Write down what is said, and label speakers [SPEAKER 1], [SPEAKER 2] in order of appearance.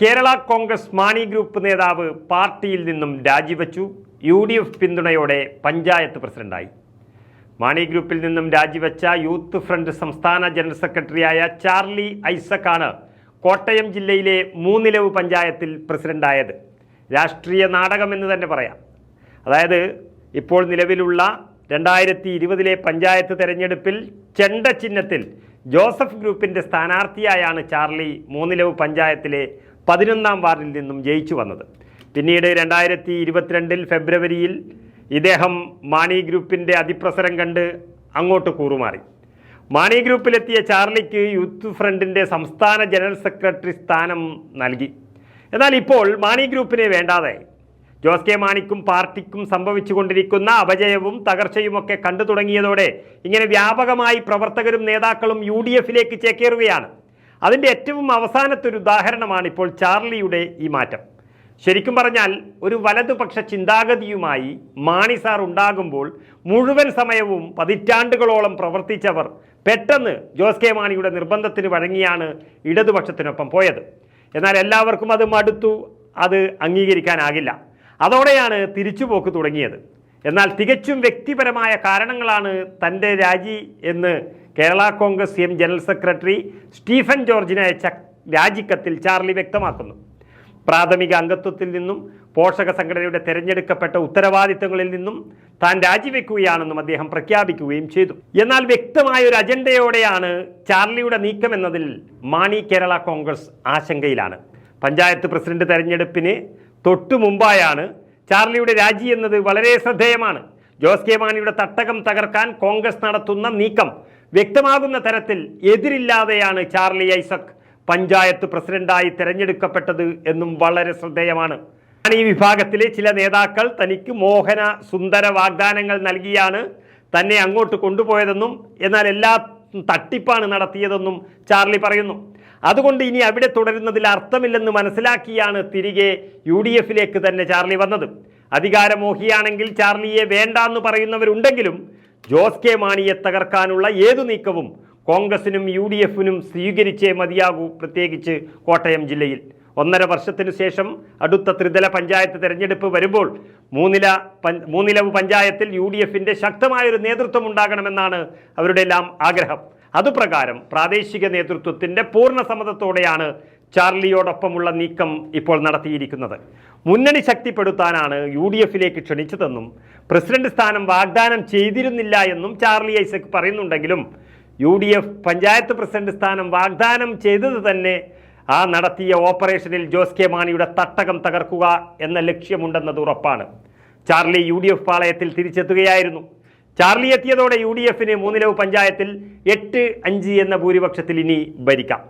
[SPEAKER 1] Kerala Congress Mani group നേതാവ് പാർട്ടിയിൽ നിന്നും രാജിവെച്ചു. യു ഡി എഫ് പിന്തുണയോടെ പഞ്ചായത്ത് പ്രസിഡന്റായി. മാണി ഗ്രൂപ്പിൽ നിന്നും രാജിവെച്ച യൂത്ത് ഫ്രണ്ട് സംസ്ഥാന ജനറൽ സെക്രട്ടറിയായ ചാർലി ഐസക്കാണ് കോട്ടയം ജില്ലയിലെ മൂന്നിലവ് പഞ്ചായത്തിൽ പ്രസിഡന്റായത്. രാഷ്ട്രീയ നാടകമെന്ന് തന്നെ പറയാം. അതായത് ഇപ്പോൾ നിലവിലുള്ള രണ്ടായിരത്തി ഇരുപതിലെ പഞ്ചായത്ത് തെരഞ്ഞെടുപ്പിൽ ചെണ്ട ചിഹ്നത്തിൽ ജോസഫ് ഗ്രൂപ്പിന്റെ സ്ഥാനാർത്ഥിയായാണ് ചാർലി മൂന്നിലവ് പഞ്ചായത്തിലെ പതിനൊന്നാം വാർഡിൽ നിന്നും ജയിച്ചു വന്നത്. പിന്നീട് രണ്ടായിരത്തി ഇരുപത്തിരണ്ടിൽ ഫെബ്രുവരിയിൽ ഇദ്ദേഹം മാണി ഗ്രൂപ്പിന്റെ അതിപ്രസരം കണ്ട് അങ്ങോട്ട് കൂറുമാറി. മാണി ഗ്രൂപ്പിലെത്തിയ ചാർലിക്ക് യൂത്ത് ഫ്രണ്ടിന്റെ സംസ്ഥാന ജനറൽ സെക്രട്ടറി സ്ഥാനം നൽകി. എന്നാൽ ഇപ്പോൾ മാണി ഗ്രൂപ്പിനെ വേണ്ടാതെ ജോസ് കെ മാണിക്കും പാർട്ടിക്കും സംഭവിച്ചുകൊണ്ടിരിക്കുന്ന അപജയവും തകർച്ചയുമൊക്കെ കണ്ടു തുടങ്ങിയതോടെ ഇങ്ങനെ വ്യാപകമായി പ്രവർത്തകരും നേതാക്കളും യു ഡി എഫിലേക്ക് ചേക്കേറുകയാണ്. അതിന്റെ ഏറ്റവും അവസാനത്തെ ഒരു ഉദാഹരണമാണ് ഇപ്പോൾ ചാർലിയുടെ ഈ മാറ്റം. ശരിക്കും പറഞ്ഞാൽ ഒരു വലതുപക്ഷ ചിന്താഗതിയുമായി മാണി സാർ ഉണ്ടാകുമ്പോൾ മുഴുവൻ സമയവും പതിറ്റാണ്ടുകളോളം പ്രവർത്തിച്ചവർ പെട്ടെന്ന് ജോസ് കെ മാണിയുടെ നിർബന്ധത്തിന് വഴങ്ങിയാണ് ഇടതുപക്ഷത്തിനൊപ്പം പോയത്. എന്നാൽ എല്ലാവർക്കും അത് മടുത്തു അത് അംഗീകരിക്കാനാകില്ല. അതോടെയാണ് തിരിച്ചുപോക്ക് തുടങ്ങിയത്. എന്നാൽ തികച്ചും വ്യക്തിപരമായ കാരണങ്ങളാണ് തന്റെ രാജി എന്ന് Kerala Congress M general secretary Stephen ജോർജിന് അയച്ച രാജിക്കത്തിൽ ചാർലി വ്യക്തമാക്കുന്നു. പ്രാഥമിക അംഗത്വത്തിൽ നിന്നും പോഷക സംഘടനയുടെ തെരഞ്ഞെടുക്കപ്പെട്ട ഉത്തരവാദിത്തങ്ങളിൽ നിന്നും താൻ രാജിവെക്കുകയാണെന്നും അദ്ദേഹം പ്രഖ്യാപിക്കുകയും ചെയ്തു. എന്നാൽ വ്യക്തമായ ഒരു അജണ്ടയോടെയാണ് ചാർലിയുടെ നീക്കം എന്നതിൽ മാണി കേരള കോൺഗ്രസ് ആശങ്കയിലാണ്. പഞ്ചായത്ത് പ്രസിഡന്റ് തെരഞ്ഞെടുപ്പിന് തൊട്ടു മുമ്പായാണ് ചാർലിയുടെ രാജി എന്നത് വളരെ ശ്രദ്ധേയമാണ്. ജോസ് കെ മാണിയുടെ തട്ടകം തകർക്കാൻ കോൺഗ്രസ് നടത്തുന്ന നീക്കം വ്യക്തമാകുന്ന തരത്തിൽ എതിരില്ലാതെയാണ് ചാർലി ഐസക് പഞ്ചായത്ത് പ്രസിഡന്റായി തെരഞ്ഞെടുക്കപ്പെട്ടത് എന്നും വളരെ ശ്രദ്ധേയമാണ്. ഈ വിഭാഗത്തിലെ ചില നേതാക്കൾ തനിക്ക് മോഹന സുന്ദര വാഗ്ദാനങ്ങൾ നൽകിയാണ് തന്നെ അങ്ങോട്ട് കൊണ്ടുപോയതെന്നും എന്നാൽ എല്ലാ തട്ടിപ്പാണ് നടത്തിയതെന്നും ചാർലി പറയുന്നു. അതുകൊണ്ട് ഇനി അവിടെ തുടരുന്നതിൽ അർത്ഥമില്ലെന്ന് മനസ്സിലാക്കിയാണ് തിരികെ യു ഡി എഫിലേക്ക് തന്നെ ചാർലി വന്നത്. അധികാരമോഹിയാണെങ്കിൽ ചാർലിയെ വേണ്ടാന്ന് പറയുന്നവരുണ്ടെങ്കിലും ജോസ് കെ മാണിയെ തകർക്കാനുള്ള ഏതു നീക്കവും കോൺഗ്രസിനും യു ഡി എഫിനും സ്വീകരിച്ചേ മതിയാകൂ പ്രത്യേകിച്ച് കോട്ടയം ജില്ലയിൽ. ഒന്നര വർഷത്തിനു ശേഷം അടുത്ത ത്രിതല പഞ്ചായത്ത് തെരഞ്ഞെടുപ്പ് വരുമ്പോൾ മൂന്നില മൂന്നിലവ് പഞ്ചായത്തിൽ യു ഡി എഫിന്റെ ശക്തമായൊരു നേതൃത്വം ഉണ്ടാകണമെന്നാണ് അവരുടെ എല്ലാം ആഗ്രഹം. അതുപ്രകാരം പ്രാദേശിക നേതൃത്വത്തിന്റെ പൂർണ സമ്മതത്തോടെയാണ് ചാർലിയോടൊപ്പമുള്ള നീക്കം ഇപ്പോൾ നടത്തിയിരിക്കുന്നത്. മുന്നണി ശക്തിപ്പെടുത്താനാണ് യു ഡി എഫിലേക്ക് ക്ഷണിച്ചതെന്നും പ്രസിഡന്റ് സ്ഥാനം വാഗ്ദാനം ചെയ്തിരുന്നില്ല എന്നും ചാർലി ഐസക് പറയുന്നുണ്ടെങ്കിലും U D F panchayat president സ്ഥാനം വാഗ്ദാനം ചെയ്തത് തന്നെ ആ നടത്തിയ ഓപ്പറേഷനിൽ ജോസ് കെ മാണിയുടെ തട്ടകം തകർക്കുക എന്ന ലക്ഷ്യമുണ്ടെന്നത് ഉറപ്പാണ്. ചാർലി യു ഡി എഫ് പാളയത്തിൽ തിരിച്ചെത്തുകയായിരുന്നു. ചാർലി എത്തിയതോടെ യു ഡി എഫിന് മൂന്നിലവ് പഞ്ചായത്തിൽ എട്ട് അഞ്ച് എന്ന ഭൂരിപക്ഷത്തിൽ ഇനി ഭരിക്കാം.